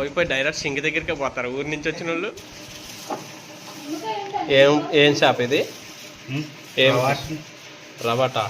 పోయి పోయి direct sync దగ్గరికి పోతారు. ఊరి నుంచి వచ్చిన వాళ్ళు? ఏం ఏం షాప్ ఇది? ఏం. రవాటా.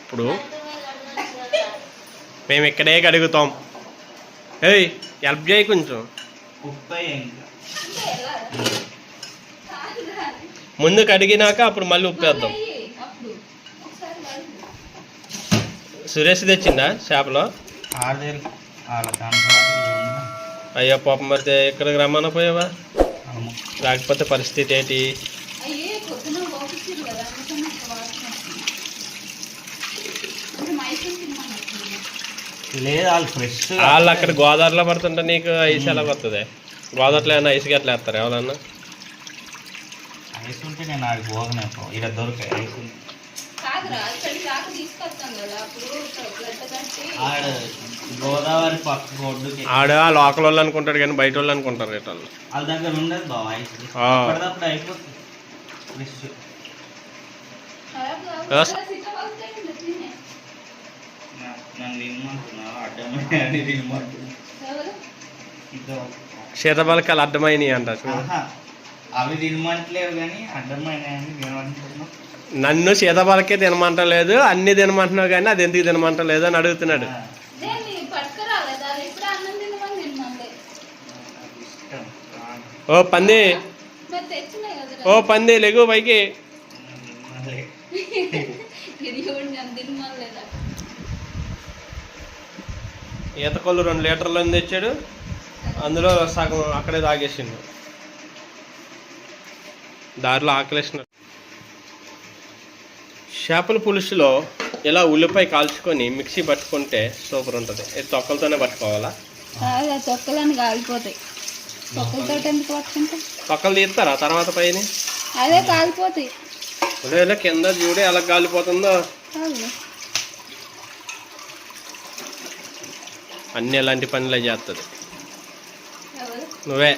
ఇప్పుడు మేము ఇక్కడే కడుగుతాం. ఏయ్ హెల్ప్ చేయి కొంచెం ముప్పై ఇంకా ఇంకా వెళ్ళాలా? కాదు కాదు. ముందు కడిగినాక అప్పుడు మళ్ళీ ఉప్పేద్దాం. సురేష్ తెచ్చిందా చేపలో? అయ్యో పాపం మరి ఇక్కడికి రమ్మన్న పోయావా. లేకపోతే పరిస్థితి ఏంటి? లేదు వాళ్ళు ఫ్రెష్ వాళ్ళు అక్కడ గోదావరిలో పడుతుంటే నీకు ఐస్ ఎలా వస్తుంది గోదావరిలో ఏమన్నా ఐస్కి ఎట్లా వేస్తారు ఎవరన్నా? ఐస్ ఉంటే నేను ఆడికి పోగనే ఇక్కడ దొరికాయి ఐస్ గోదావరి పక్క ఒడ్డుకి ఆడ లోకల్ వాళ్ళు అనుకుంటాడు కానీ బయట వాళ్ళు అనుకుంటారు రేట వాళ్ళు. వాళ్ళ దగ్గర ఉండదు ఐస్. అప్పటిదప్పుడు అయిపోతుంది. ఫ్రెష్ శీతబలకాలు అడ్డమైనవి అంట చూడు. ఆహా. అవి తినమంటలేవు కానీ తినమంటున్నా నన్ను శీతబలకే తినమంటలేదు అన్ని తినమంటున్నావు కానీ అది ఎందుకు తినమంటలేదు అని అడుగుతున్నాడు. ఓ పంది. ఓ పంది లెగు పైకి. మళ్ళీ ఇది కూడా నేను తినమలేదా ఈత కొల్లు రెండు లీటర్లు తెచ్చాడు. అందులో సగం అక్కడే తాగేసిండు. దారిలో ఆకలేసిన చేపల పులుసులో ఇలా ఉల్లిపాయ కాల్చుకొని మిక్సీ పట్టుకుంటే సూపర్ ఉంటుంది. ఇది తొక్కలతోనే పట్టుకోవాలా? తొక్కలని కాలిపోతాయి. తొక్కలతో ఎందుకు పట్టుకుంటాం? తొక్కలు తీస్తారా తర్వాత పైన? అదే కాలిపోతాయి. కింద చూడు ఎలా కాలిపోతుందో. అన్ని ఎలాంటి పనులే చేస్తుంది నువ్వే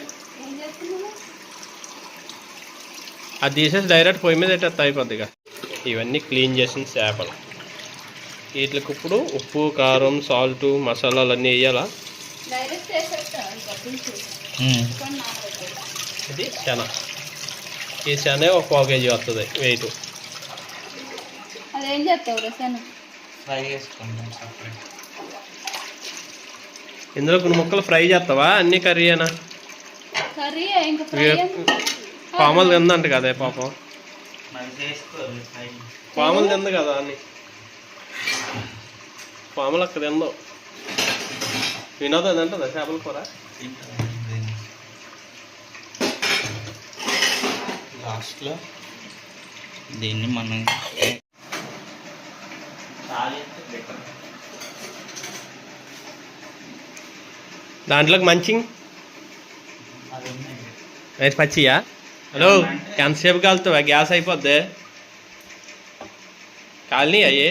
ఏం చేస్తున్నావు అది తీసేసి డైరెక్ట్ పొయ్యి మీద పెట్టేస్తా అయిపోద్దిగా ఇవన్నీ క్లీన్ చేసిన చేపలు. వీటికి ఇప్పుడు ఉప్పు కారం సాల్ట్ మసాలాలు అన్నీ వేయాలా. ఇది శన. ఈ శనే ఒక పావు కేజీ వస్తుంది వెయిట్ అదేం చేస్తావు రసన ఫ్రై చేసుకుంటాం సపరేట్ ఇందులో కొన్ని ముక్కలు ఫ్రై చేస్తావా? అన్ని కర్రీ అయినా కర్రీ ఇంకా ఫ్రై పాములు తిందంట కదా పాపం? పాములు తింది కదా అన్ని. పాములు అక్కడ తిందో. వినోదం తింటుందా చేపల కూర? లాస్ట్లో దీన్ని మనం దాంట్లోకి మంచింగ్ అది రైస్ పచ్చియా? హలో ఎంతసేపు కాలుతావా? గ్యాస్ అయిపోద్ది. కాలనీ అయ్యి?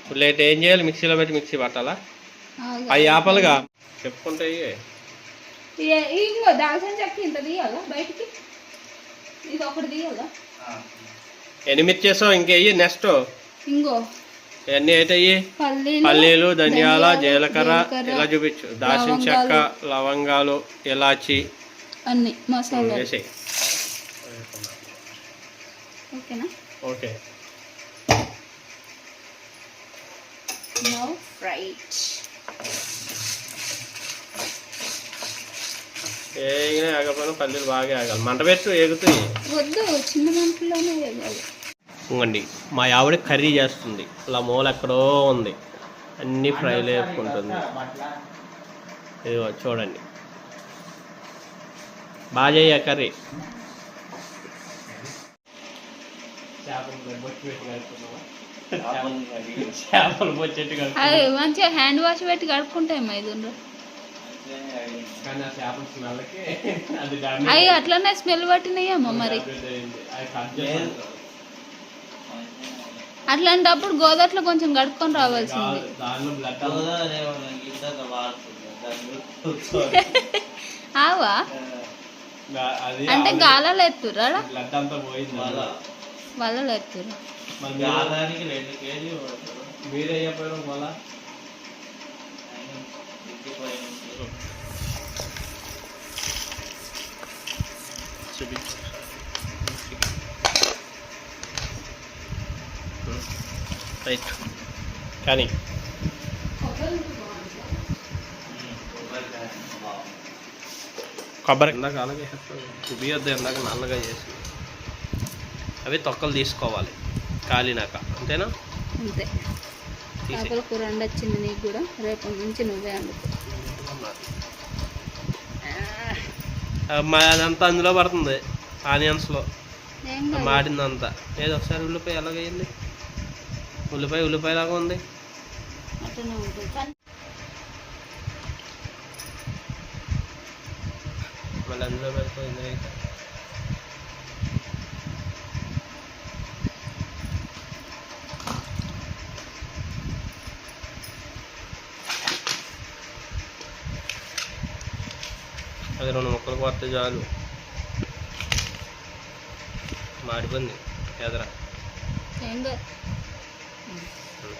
ఇప్పుడు లేట్ ఏం చేయాలి? మిక్సీలో పెట్టి మిక్సీ పట్టాలా? అవి ఆపలుగా. చెప్పుకుంటే ఇంకో దాల్చిన చెక్క ఇంత తీయాలా? బయటికి? ఇది ఒకటి తీయాలా? ఎనిమిది చేసావు ఇంకెయ్యి నెక్స్ట్. ఇంకో. ఇవన్నీ ఏంటయ్యి పల్లీలు పల్లీలు ధనియాల జీలకర్ర, ఇలా చూపించు. దాల్చిన చెక్క లవంగాలు ఇలాచి. అన్ని మసాలా ఓకేనా? ఓకే. నో ఫ్రైట్. ఏగినా ఆగకపోయినా పల్లీలు బాగా ఆగాలి మంట పెట్టు ఎగుతాయి వద్దు చిన్న మంటలోనే వేయాలి ఇంకోండి మా ఆవిడ కర్రీ చేస్తుంది. ఇలా మూల ఎక్కడో ఉంది. అన్ని ఫ్రైలు వేసుకుంటుంది ఇదిగో చూడండి. బాగా చేయ కర్రీ. చేపలు మంచిగా హ్యాండ్ వాష్ పెట్టి కడుక్కుంటాయి మైదుండ్రు అవి అట్లనే స్మెల్ పట్టినాయేమో మరి. అట్లాంటప్పుడు గోదట్లో కొంచెం కడుక్కొని రావాల్సింది. ఆవా? అంటే గాలలో ఎత్తురా బ్లడ్ అంతా పోయింది. వలలో ఎత్తురా మరి మీరు- గాలానికి రెండు కేజీలు మీరే చెప్పారు మళ్ళా? చూపించు. రైట్ కానీ కొబ్బరికాయ బాగుంది. కొబ్బరి. ఇందాక అలాగే ఇందాక నల్లగా చేసి. అవి తొక్కలు తీసుకోవాలి కాలినాక. అంతేనా? అంతే. చేపల కూర వండొచ్చింది నీకు కూడా? రేపటి నుంచి నువ్వే వండుకో. అదంతా అందులో పడుతుంది ఆనియన్స్లో. మాడిందంతా ఏదో ఒకసారి ఉల్లిపాయ ఎలాగైంది ఉల్లిపాయ ఉల్లిపాయ లాగా ఉంది అట్లనే ఉంటుంది కానీ మళ్ళీ అందులో పెడుతుంది అయితే అది రెండు ముక్కలు కొడితే చాలు. మాడిపోయింది. ఎదరా?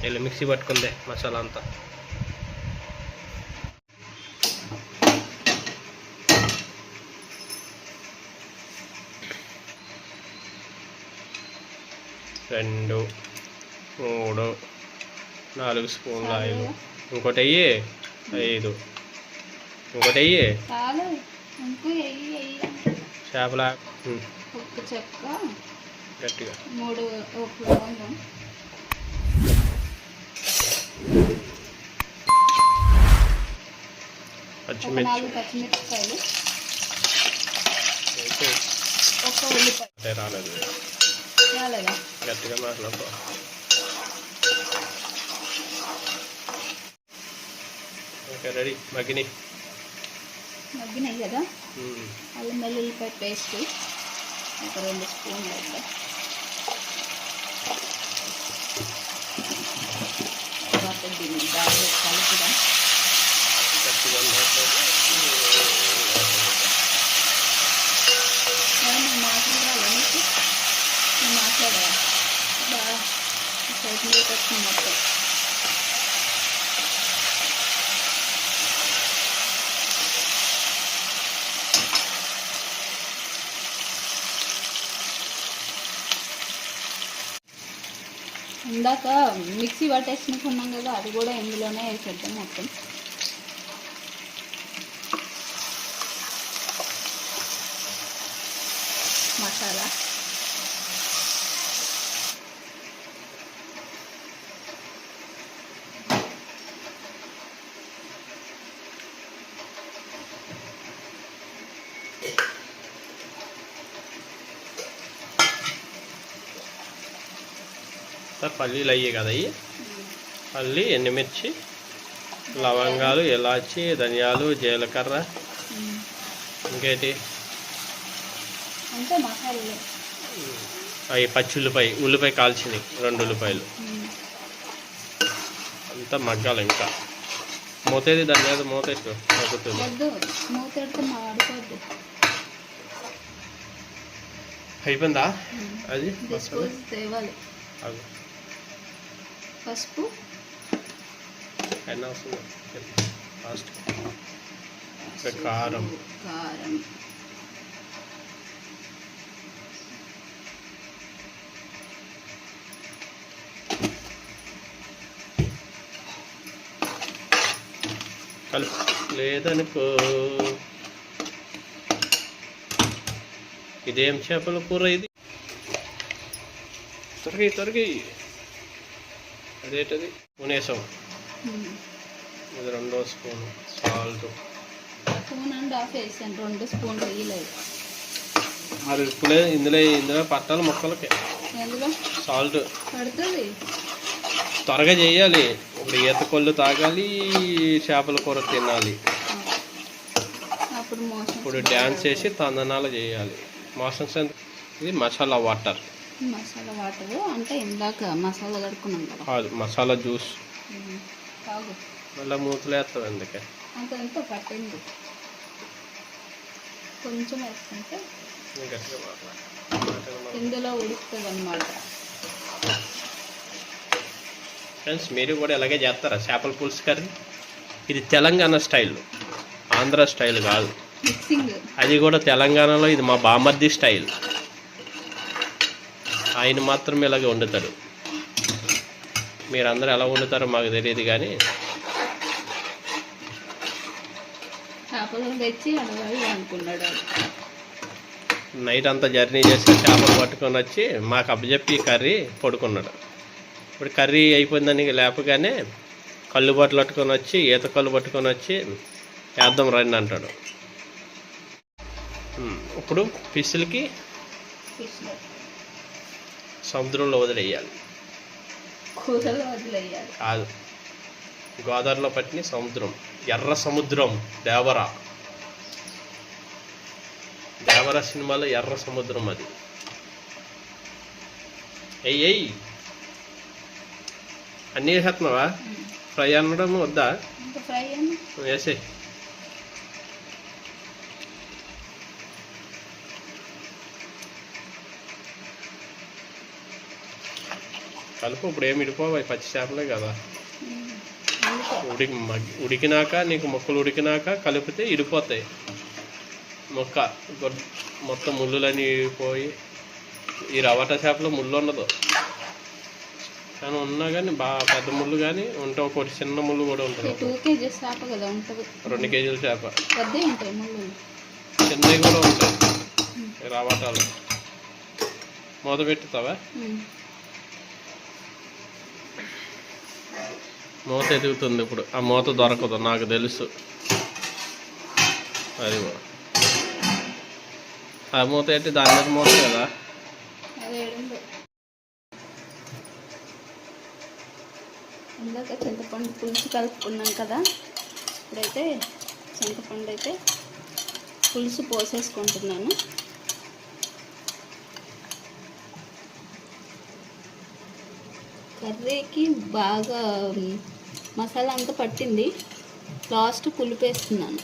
వెళ్ళి మిక్సీ పట్టుకుందే మసాలా అంతా. రెండు మూడు నాలుగు స్పూన్ల ఆయిల్. ఇంకోటి అయ్యి ఐదు ఇంకోటి అయ్యి చేపల? గట్టిగా. మూడు పచ్చిమిర్చి. పచ్చిమిరపకాయలు ఒక ఉల్లిపాయ. రాలేదు. రాలేదా గట్టిగా మాట్లాడుకో ఓకే రెడీ మగ్గిని మగ్గినాయి కదా ఉమ్. అల్లం వెల్లుల్లిపాయ పేస్ట్ ఒక రెండు స్పూన్లు అయితే తర్వాత దీన్ని బాగా కలుపుదాం గట్టిగా మాట్లాడు ఏమన్నా మాట్లాడాలా నీకు నేను మాట్లాడా బాగా సైడ్ మొత్తం. ఇందాక మిక్సీ పట్టేసుకున్నాం కదా అది కూడా ఇందులోనే వేసేద్దాం మొత్తం మసాలా సార్ పల్లీలు అయ్యి కదా అయ్యి పల్లి ఎండుమిర్చి లవంగాలు ఇలాచి ధనియాలు జీలకర్ర. ఇంకేటి? అవి పచ్చి ఉల్లిపాయ ఉల్లిపాయ కాల్చినవి రెండు ఉల్లిపాయలు. అంతా మగ్గాలి ఇంకా. మూతేది దాని మీద మూత ఎక్కువ తగ్గుతుంది వద్దు మూత పెడితే మాడిపోద్ది అయిపోయిందా. అది పసుపు. కారం. కారం. కలుపు లేదనుకో. ఇదేం చేపల కూర ఇది? త్వరగా త్వరగా. అదేంటది ఉనేసాం. ఇది రెండో spoon salt. Spoon and half వేసాను రెండు స్పూన్లు వేయలేదు మరి ఇప్పుడే ఇందులో ఇందులో పట్టాలి ముక్కలకి. సాల్ట్. పడుతుంది? త్వరగా చేయాలి. ఇప్పుడు ఈత కొళ్ళు తాగాలి చేపల కూర తినాలి. ఇప్పుడు డ్యాన్స్ చేసి తందనాలు చేయాలి. మోషన్స్ ఇది మసాలా వాటర్. మసాలా వాటర్ అంటే ఇందాక మసాలా కడుక్కున్నాం కదా. మసాలా జ్యూస్. తాగు. మళ్ళీ మూతలు వేస్తాం ఎందుకే అంత పట్టింది? కొంచెం వేసుకుంటే ఇందులో ఉడుకుతుంది అనమాట ఫ్రెండ్స్ మీరు కూడా ఇలాగే చేస్తారా? చేపల పులుసు కర్రీ? ఇది తెలంగాణ స్టైల్. ఆంధ్ర స్టైల్ కాదు. అది కూడా తెలంగాణలో ఇది మా బామర్ది స్టైల్. ఆయన మాత్రం ఇలాగే వండుతాడు. మీరందరూ ఎలా వండుతారో మాకు తెలియదు కానీ. చేపలు తెచ్చి అడగాలి అనుకున్నాడు వాడు. నైట్ అంతా జర్నీ చేసి చేపలు పట్టుకొని వచ్చి మాకు అప్పచెప్పి కర్రీ పడుకున్నాడు. ఇప్పుడు కర్రీ అయిపోయిందని లేపగానే కళ్ళు బట్టలు పట్టుకొని వచ్చి ఈత కళ్ళు పట్టుకొని వచ్చి వేద్దాం రండి అంటాడు. ఇప్పుడు ఫిష్లకి ఫిష్లో సముద్రంలో వదిలేయాలి. కాదు. గోదావరిలో పట్టిన సముద్రం. ఎర్ర సముద్రం దేవర. దేవర సినిమాలో ఎర్ర సముద్రం అది. ఎయ్ ఎయ్ అన్నీ వేసేస్తున్నావా ఫ్రై అనడం వద్దా? ఇంకా ఫ్రై అని వేసే కలుపు ఇప్పుడు ఏమి ఇడిపోవాయి పచ్చి చేపలే కదా. మగ్గి- ఉడికినాక నీకు మొక్కలు ఉడికినాక కలిపితే ఇడిపోతాయి. మొక్క మొత్తం ముళ్ళులని పోయి ఈ రవాటా చేపలో ముళ్ళు ఉండదు. కానీ ఉన్నా కానీ బాగా పెద్ద ముళ్ళు కానీ ఉంటే ఒకటి చిన్న ముళ్ళు కూడా ఉంటుంది. టూ కేజీస్ చేప కదా ఉంటుంది. రెండు కేజీల చేప. చిన్నవి కూడా ఉంటాయి. రవాటాలు మూత పెట్టుతావా మూత ఎదుగుతుంది ఇప్పుడు. ఆ మూత దొరకదు నాకు తెలుసు. అది ఆ మూత ఏంటి? దాని మీద మూత కదా? ఇందాక చింతపండు పులుసు కలుపుకున్నాం కదా? ఇప్పుడైతే చింతపండు అయితే పులుసు పోసేసుకుంటున్నాను. కర్రీకి బాగా మసాలా అంతా పట్టింది. లాస్ట్ పులుపు వేస్తున్నాను.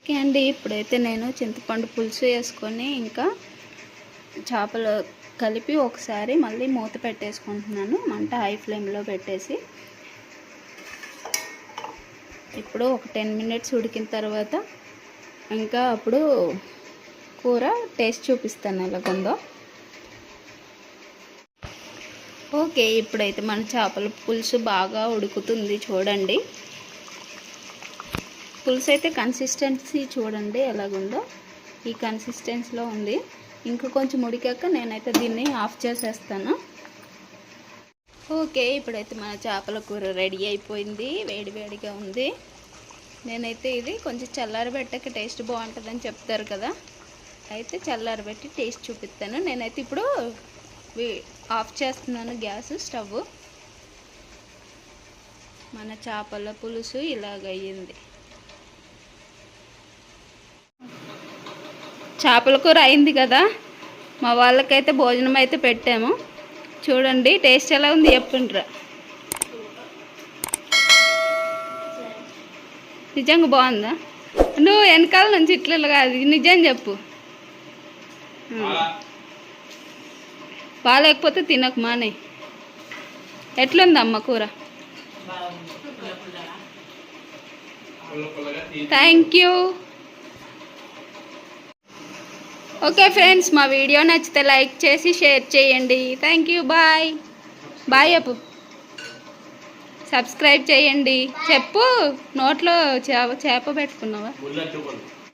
ఓకే అండి ఇప్పుడైతే నేను చింతపండు పులుసు వేసుకొని ఇంకా చేపలు కలిపి ఒకసారి మళ్ళీ మూత పెట్టేసుకుంటున్నాను. మంట హై ఫ్లేమ్లో పెట్టేసి. ఇప్పుడు ఒక టెన్ మినిట్స్ ఉడికిన తర్వాత ఇంకా అప్పుడు కూర టేస్ట్ చూపిస్తాను ఎలాగుందో. ఓకే ఇప్పుడైతే మన చేపల పులుసు బాగా ఉడుకుతుంది చూడండి. పులుసు అయితే కన్సిస్టెన్సీ చూడండి ఎలాగుందో. ఈ కన్సిస్టెన్సీలో ఉంది. ఇంకా కొంచెం ఉడికాక నేనైతే దీన్ని ఆఫ్ చేసేస్తాను. ఓకే ఇప్పుడైతే మన చేపల కూర రెడీ అయిపోయింది వేడి వేడిగా ఉంది. నేనైతే ఇది కొంచెం చల్లారబెట్టక టేస్ట్ బాగుంటుందని చెప్తారు కదా. అయితే చల్లారబెట్టి టేస్ట్ చూపిస్తాను. నేనైతే ఇప్పుడు ఆఫ్ చేస్తున్నాను గ్యాస్ స్టవ్. మన చేపల పులుసు ఇలాగ అయ్యింది. చేపల కూర అయింది కదా. మా వాళ్ళకైతే భోజనం అయితే పెట్టాము. చూడండి టేస్ట్ ఎలా ఉంది చెప్పుండ్రా. నిజంగా బాగుందా? నువ్వు వెనకాల నుంచి ఇట్లా కాదు నిజం చెప్పు. బాగాలేకపోతే తినకు మానే. ఎట్లుంది అమ్మ కూర థ్యాంక్ యూ ఓకే ఫ్రెండ్స్ మా వీడియో నచ్చితే లైక్ చేసి షేర్ చేయండి. థ్యాంక్ యూ బాయ్ బాయ్ అప్పు. సబ్స్క్రైబ్ చేయండి. చెప్పు నోట్లో చేప చేప పెట్టుకున్నావా?